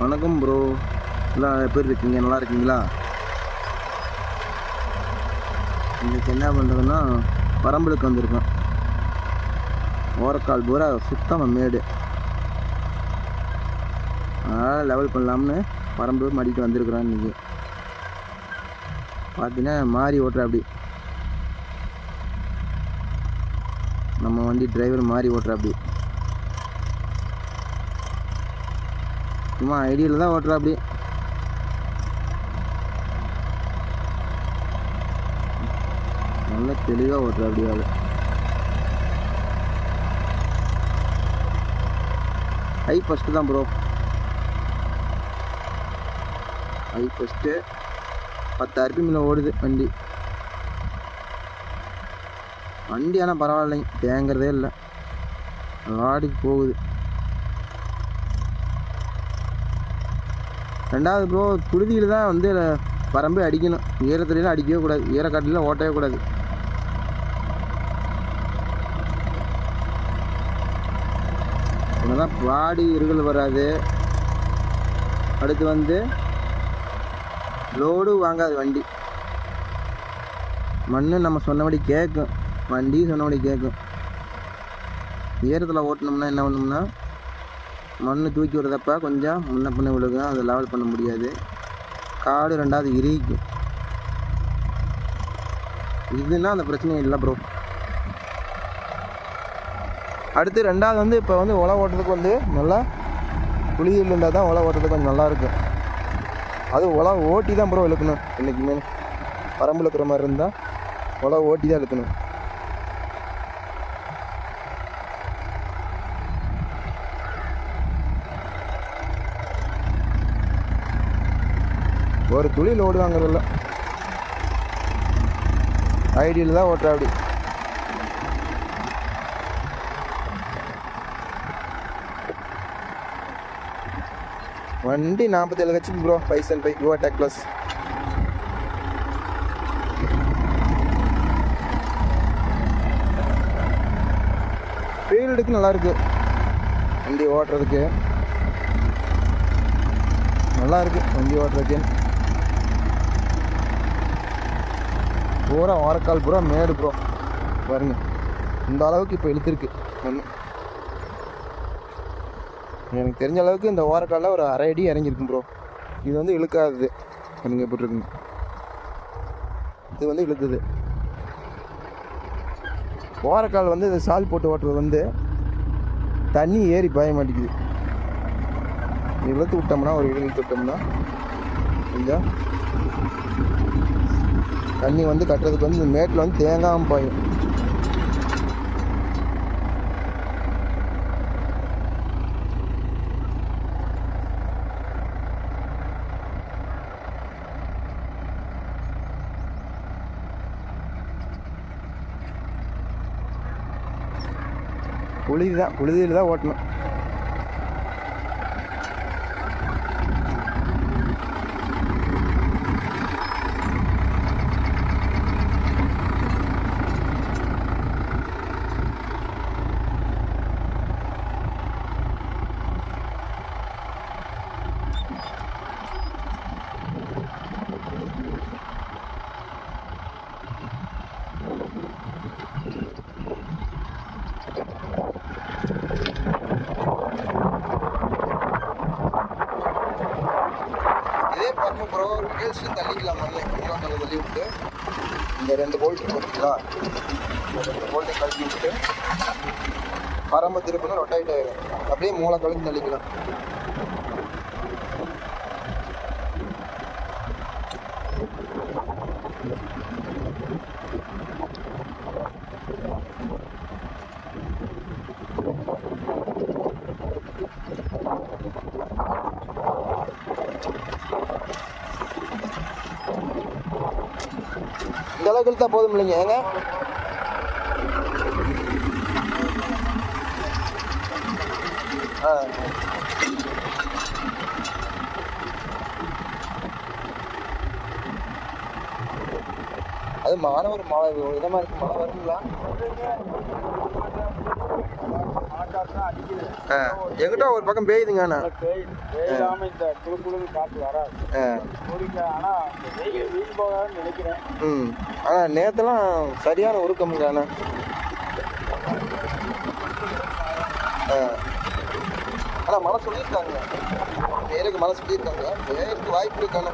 வணக்கம் ப்ரோ எல்லாம் எப்படி இருக்கீங்க நல்லா இருக்கீங்களா? இன்றைக்கி என்ன பண்ணுறதுன்னா பரம்பலுக்கு வந்திருக்கோம். ஓரக்கால் பூரா சுத்தமாக மேடு. அதனால் லெவல் பண்ணலாம்னு பரம்பு மாட்டிட்டு வந்திருக்கிறோம் இன்றைக்கி பார்த்தீங்கன்னா மாறி ஓட்டுற அப்படி. நம்ம வண்டி டிரைவர் மாறி ஓட்டுற அப்படி. சும்மா ஐடியில் தான் ஓட்டுறா அப்படி நல்ல தெளிவாக ஓட்டுறா அப்படி ஹை ஃபஸ்ட்டு தான் ப்ரோ ஹை ஃபஸ்ட்டு பத்து ஆர்பிஎம்மில் ஓடுது வண்டி. வண்டி ஆனால் பரவாயில்லைங்க தேங்கிறதே இல்லை. வாடிக்கு போகுது. ரெண்டாவது ப்ரோ புழுதியில் தான் வந்து பரம்பே அடிக்கணும். ஈரத்துலாம் அடிக்கவே கூடாது. ஈரக்காட்டிலாம் ஓட்டவே கூடாது. தான் பாடி இருகல் வராது. அடுத்து வந்து லோடு வாங்காது வண்டி. மண் நம்ம சொன்னபடி கேட்கும் வண்டி சொன்னபடி கேட்கும் ஈரத்தில் ஓட்டினோம்னா என்ன பண்ணோம்னா மண் தூக்கி விடுறதப்ப கொஞ்சம் முன்ன பின்ன விழுகும் அதை லெவல் பண்ண முடியாது. காடு ரெண்டாவது இரிக்கும். இதுன்னா அந்த பிரச்சனை இல்லை ப்ரோ அடுத்து ரெண்டாவது வந்து இப்போ வந்து உழை ஓட்டுறதுக்கு வந்து நல்லா குளியில் இருந்தால் தான் உழை ஓட்டுறதுக்கு கொஞ்சம் நல்லா இருக்கும். அது உழை ஓட்டி தான் ப்ரோ இழுக்கணும் என்றைக்குமே பரம்பு இழுக்கிற மாதிரி இருந்தால் உழை ஓட்டி தான் இழுக்கணும். ஒரு துளி லோடு வாங்குறதில்ல. ஐடியில் தான் ஓட்டுற அப்படி. வண்டி நாற்பத்தேழு லட்சம் bro bison by Yuva tag plus ஃபீல்டுக்கு நல்லாயிருக்கு வண்டி ஓட்டுறதுக்கு. நல்லாயிருக்கு வண்டி ஓட்டுறதுக்கு. பூரா ஓரக்கால் பூரா மேடு ப்ரோ பாருங்க. இந்த அளவுக்கு இப்போ இழுத்துருக்கு. ஒன்று எனக்கு தெரிஞ்ச அளவுக்கு இந்த ஓரக்காலில் ஒரு அரை அடி இறங்கியிருக்கும் ப்ரோ இது வந்து இழுக்காதது. பாருங்க எப்படி இருக்குங்க இது வந்து இழுக்குது ஓரக்கால் வந்து இந்த சால் போட்டு ஓட்டுறது வந்து தண்ணி ஏறி பாய மாட்டேங்குது. இழுத்து விட்டோம்னா ஒரு இழுத்து விட்டோம்னா கொஞ்சம் தண்ணி வந்து கட்டுறதுக்கு வந்து இந்த மேட்டில் வந்து தேங்காமல் பாயும். புழுதி தான் புழுதியில் தான் ஓட்டணும். இதே ப்ரோ கேள்ஸும் தள்ளிக்கலாம் முதல்ல மூணாம் தள்ளி விட்டு இந்த ரெண்டு போல்ட் பார்த்தீங்களா? இந்த ரெண்டு போல்ட்டை கழட்டி விட்டு பரம்பு திருப்பினா ரொட்டேட் ஆகிடும் அப்படியே மூளை கழுந்து தள்ளிக்கலாம். இந்த அளவுக்கு போதும் இல்லைங்க. ஏங்க? ஆ. அது மாணவர் மாணவர் இதமாக இருக்கு. மழை வருங்களா எங்கிட்ட ஒரு பக்கம் பெய்யுதுங்க பெய் பெய்யாம இந்த குழு குழுன்னு காற்று வராது. ஆ. குடிக்க ஆனா இந்த வெயில் வீண் போகாதுன்னு நினைக்கிறேன். ம். ஆனால் நேற்றுலாம் சரியான உருக்கமுங்க அண்ணா. ஆ. ஆனால் மழை சொல்லியிருக்காங்க. நேருக்கு மழை சொல்லியிருக்காங்க. நேருக்கு வாய்ப்பு இருக்காண்ணா